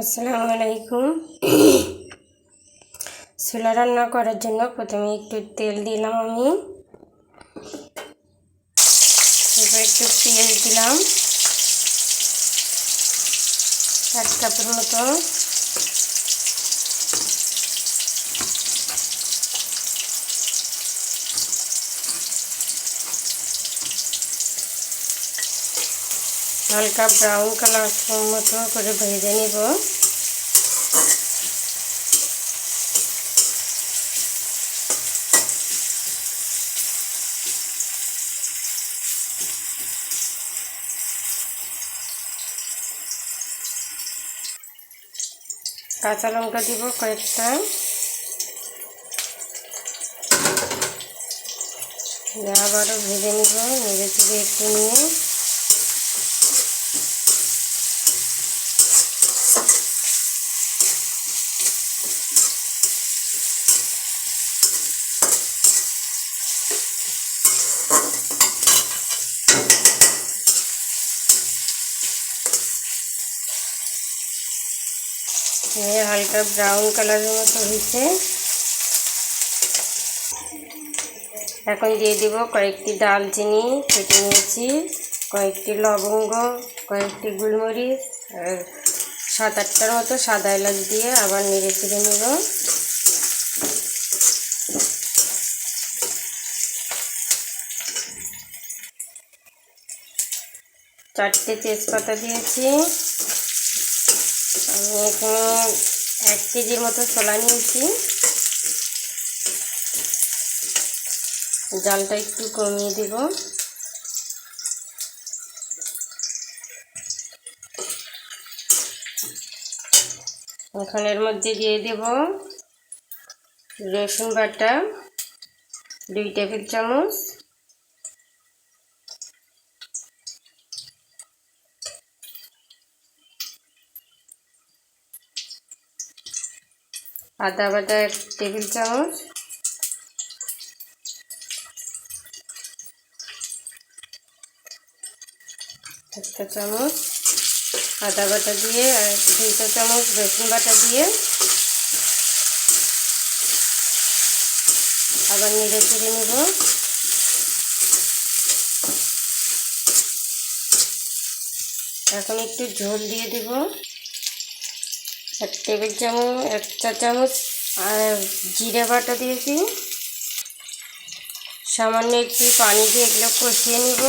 আসসালামু আলাইকুম। ছোলা রান্না করার জন্য প্রথমে একটু তেল দিলাম আমি। এরপর একটু পেঁয়াজ দিলাম। এক কাপের মতো। হালকা ব্রাউন কালার মতো করে ভেজে নিব। কাঁচা লঙ্কা দিব কয়েকটা। আবারও ভেজে নিব, নেড়ে চেড়ে একটু নিয়ে। এই হালকা ব্রাউন কালারের মতো হয়েছে। এখন দিয়ে দিব কয়েকটি ডালচিনি কেটে নিয়েছি, কয়েকটি লবঙ্গ, কয়েকটি গোলমরিচ, আর সাত আটটার মতো সাদা এলাচ দিয়ে আবার নেড়ে চেড়ে নেব। চারটে তেজপাতা দিয়েছি। এখানে এক কেজির মতো ছোলা নিয়েছি। জালটা একটু কমিয়ে দেব। এখন এর মধ্যে দিয়ে দেব রসুন বাটা, দুই টেবিল চামচ। আদা বাটা এক টেবিল চামচ। একটা চামচ আদা বাটা দিয়ে আর দুইটা চামচ রসুন বাটা দিয়ে। আবার নেড়ে চেড়ে নেব। এখন একটু ঝোল দিয়ে দিব। এক টেবিল চামচ, এক চা চামচ, আর জিরে বাটা দিয়েছি। সামান্য একটু পানি দিয়ে এগুলো কষিয়ে নিব।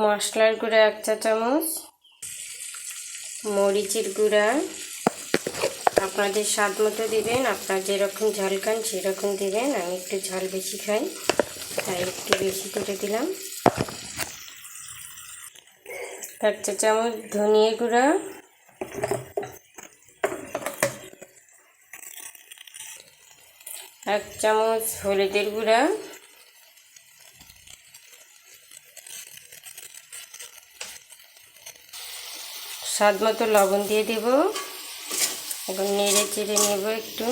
মশলার গুঁড়া এক চা চামচ, মরিচের গুঁড়া আপনাদের স্বাদ মতো দেবেন, আপনার যেরকম ঝাল খান সেরকম দেবেন। আমি একটু ঝাল বেশি খাই, তাই একটু বেশি করে দিলাম। এক চা চামচ ধনিয়া গুঁড়া। এক চামচ হলুদের গুঁড়া। স্বাদ মতো লবণ দিয়ে দেব। এখন নেড়ে চেড়ে নেব একটু।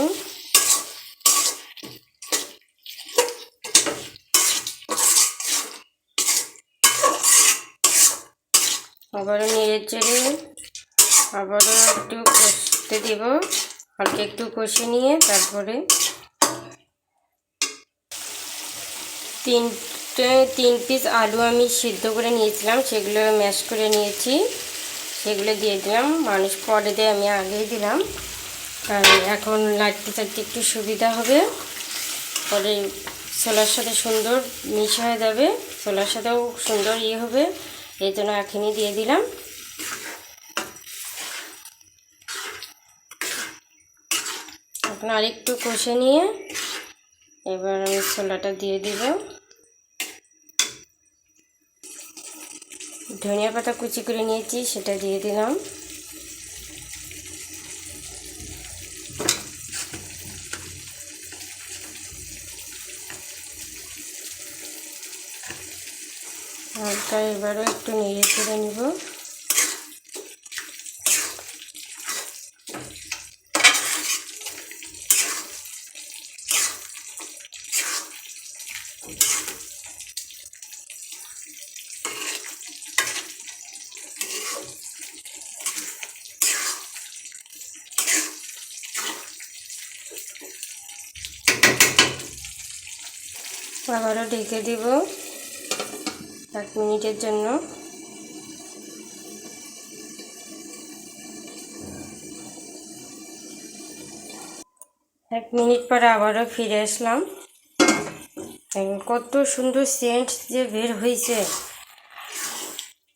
আবারও নেড়ে চেড়ে আবারও একটু কষতে দেব। হালকা একটু কষে নিয়ে তারপরে তিনটে, তিন পিস আলু আমি সিদ্ধ করে নিয়েছিলাম, সেগুলো ম্যাশ করে নিয়েছি। সেগুলো দিয়ে দিলাম। মানুষ পরে দিয়ে আমি আগেই দিলাম। কারণ এখন লাটতে চাটতে একটু সুবিধা হবে। পরে ছোলার সাথে সুন্দর মিশ হয়ে যাবে। ছোলার সাথেও সুন্দর ইয়ে হবে। এই জন্য এখনই দিয়ে দিলাম। এখন আরেকটু কষে নিয়ে এবার আমি ছোলাটা দিয়ে দিব। ধনিয়া পাতা কুচি করে নিয়েছি সেটা দিয়ে দিলাম। হালকা এবারও একটু নেড়ে চেড়ে নিব। আবারও ঢেকে দিব এক মিনিটের জন্য। এক মিনিট পরে আবারও ফিরে আসলাম। কত সুন্দর সেন্ট যে বের হয়েছে।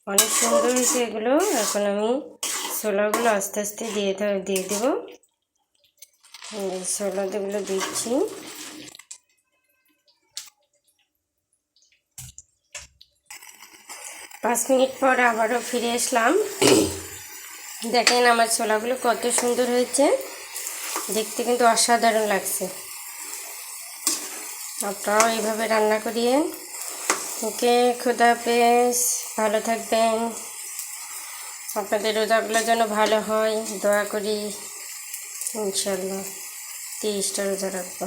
অনেক সুন্দর হয়েছে এগুলো। এখন আমি ছোলাগুলো আস্তে আস্তে দিয়ে দিয়ে দেবো। ছোলাগুলো দিচ্ছি। পাঁচ মিনিট পর আবারও ফিরে আসলাম। দেখেন আমার ছোলাগুলো কত সুন্দর হয়েছে। দেখতে কিন্তু অসাধারণ লাগছে। আপনারাও এইভাবে রান্না করিয়ে ওকে খুদা পেস ভালো থাকবেন। আপনাদের রোজাগুলো যেন ভালো হয়, দোয়া করি। ইনশাল্লাহ তিরিশটা রোজা রাখব।